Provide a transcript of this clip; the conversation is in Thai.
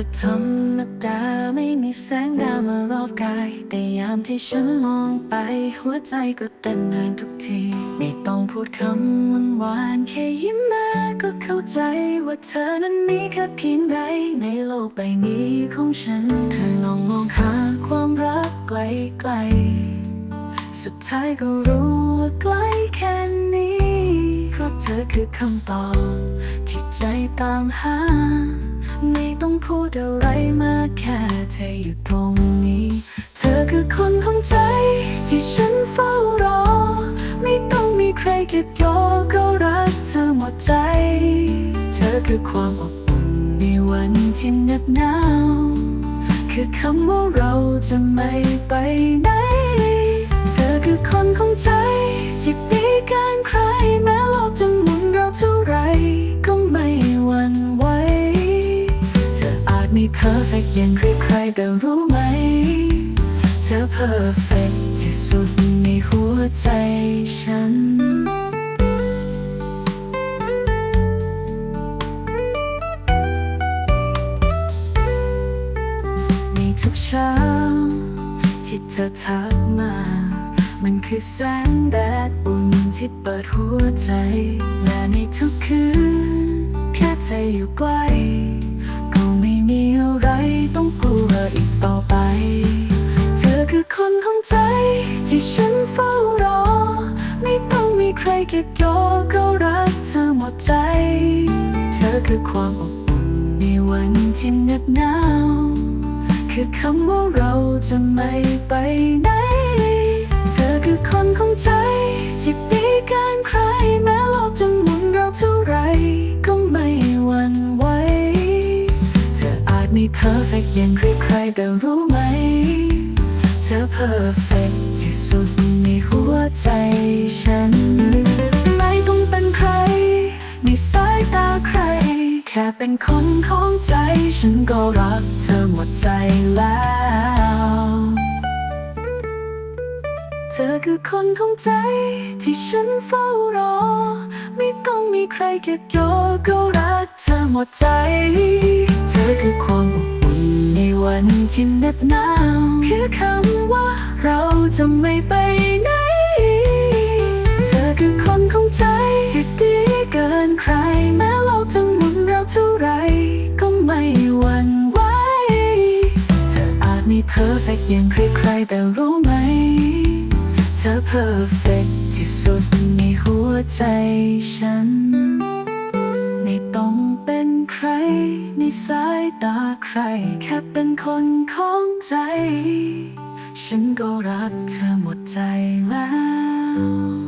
จะธรรมดาไม่มีแสงดาวมารอบกาย แต่ยามที่ฉันมองไป หัวใจก็เต้นแรงทุกที ไม่ต้องพูดคำหวานหวานแค่ยิ้มมาก็เข้าใจว่าเธอนั้นมีแค่เพียงใด ในโลกใบนี้ของฉัน เธอลองมองหาความรักไกลๆ สุดท้ายก็รู้ว่าใกล้แค่นี้ เพราะเธอคือคำตอบที่ใจตามหา ไม่ต้องพูดอะไรมากแค่เธออยู่ตรงนี้ เธอคือคนของใจ ที่ฉันเฝ้ารอ ไม่ต้องมีใครเก็บยอก็รักเธอหมดใจ เธอคือความอบอุ่นในวันที่เหน็บหนาวคือคำว่าเราจะไม่ไปไหน เธอคือคนของใจที่ดีเกินใคร อาจไม่เพอเฟกอย่างใครๆแต่รู้ไหม เธอเพอร์เฟกที่สุดในหัวใจฉันในทุกเช้า ที่เธอทักมา มันคือแสงแดดอุ่นที่เปิดหัวใจ และในทุกคืน แค่เธออยู่ใกล้ ต่อไป เธอคือคนของใจ ที่ฉันเฝ้ารอ ไม่ต้องมีใครเก็บยก็รักเธอหมดใจ เธอคือความอบอุ่นในวันที่เหน็บหนาว คือคำว่าเราจะไม่ไปไหน เธอคือคนของใจ เพอร์เฟกอย่างใครๆแต่รู้ไหม เธอเพอร์เฟกที่สุดในหัวใจฉัน ไม่ต้องเป็นใคร ในสายตาใคร แค่เป็นคนของใจ ฉันก็รักเธอหมดใจแล้ว เธอคือคนของใจที่ฉันเฝ้ารอ ไม่ต้องมีใครเก็บยอก็รักเธอหมดใจ อคือความอบอุ่นในวันที่เหน็บหนาวคือคำว่าเราจะไม่ไปไหน เธอคือคนของใจที่ดีเกินใคร แม้โลกจะหมุนเราเท่าไรก็ไม่หวั่นไหวเธออาจไม่เพอร์เฟกอย่างใครๆแต่รู้ไหม เธอเพอร์เฟกที่สุดในหัวใจฉัน ไม่ต้องเป็นใคร สายตาใคร แค่เป็นคนของใจ ฉันก็รักเธอหมดใจแล้ว